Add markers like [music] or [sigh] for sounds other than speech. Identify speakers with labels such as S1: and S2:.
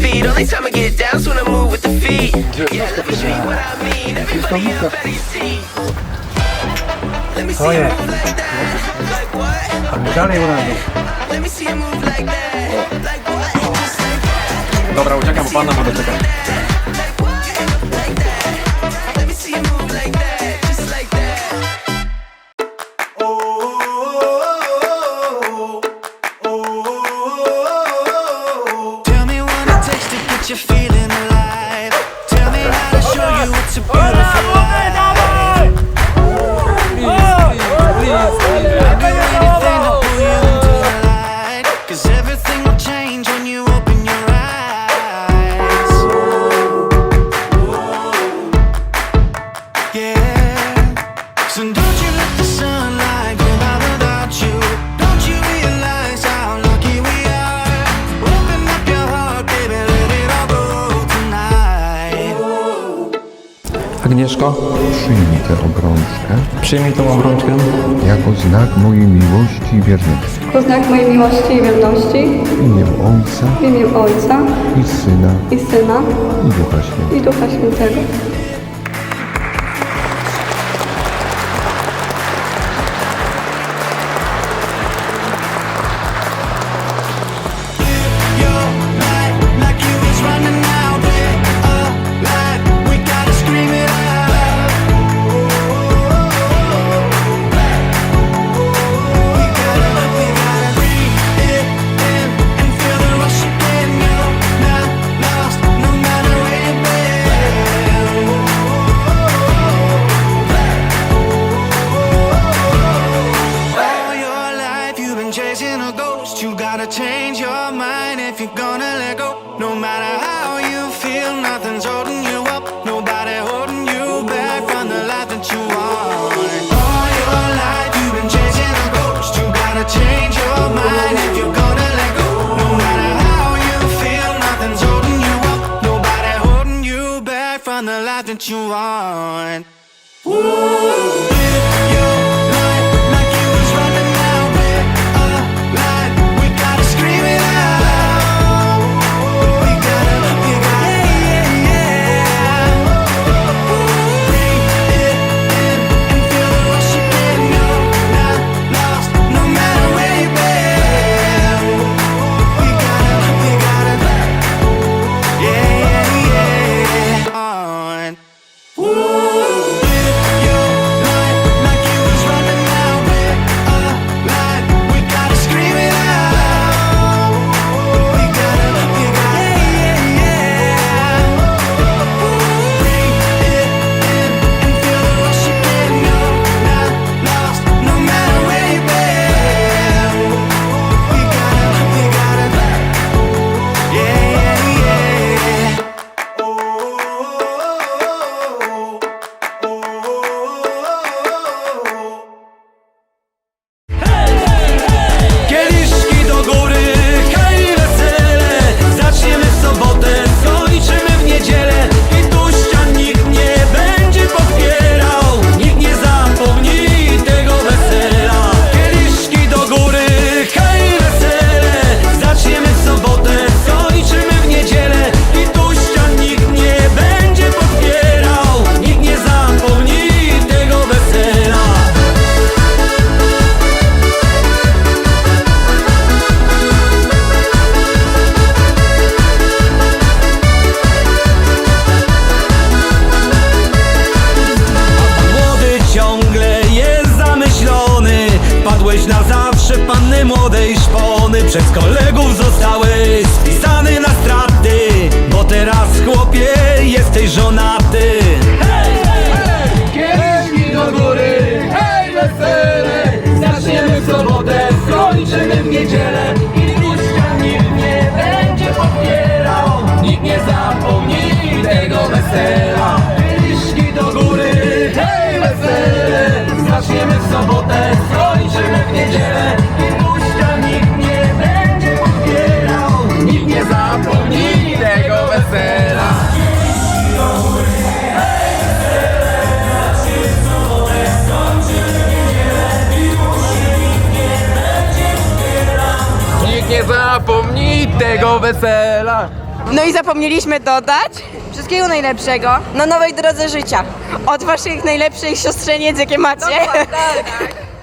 S1: feet. Only time I get down's when I move with the feet. Yeah, let me show you what I mean. Everybody up at. Let me see you move like that. Like what? Let me see you move like that. Like what?
S2: Dobra, uciekam, bo pana ma doczekać.
S1: your
S2: Agnieszko,
S3: Przyjmij tę obrączkę
S2: przyjmij tą obrączkę
S3: jako znak mojej miłości i wierności.
S4: Jako znak mojej miłości i wierności
S3: W imię Ojca
S4: w imię Ojca
S3: i Syna
S4: i Syna
S3: i Ducha Świętego.
S4: i Ducha Świętego.
S1: from the life that you want. przez kolegów zostały spisane na
S5: stratę wesela.
S6: No i zapomnieliśmy dodać wszystkiego najlepszego na nowej drodze życia. Od waszych najlepszych siostrzeniec, jakie macie. [laughs]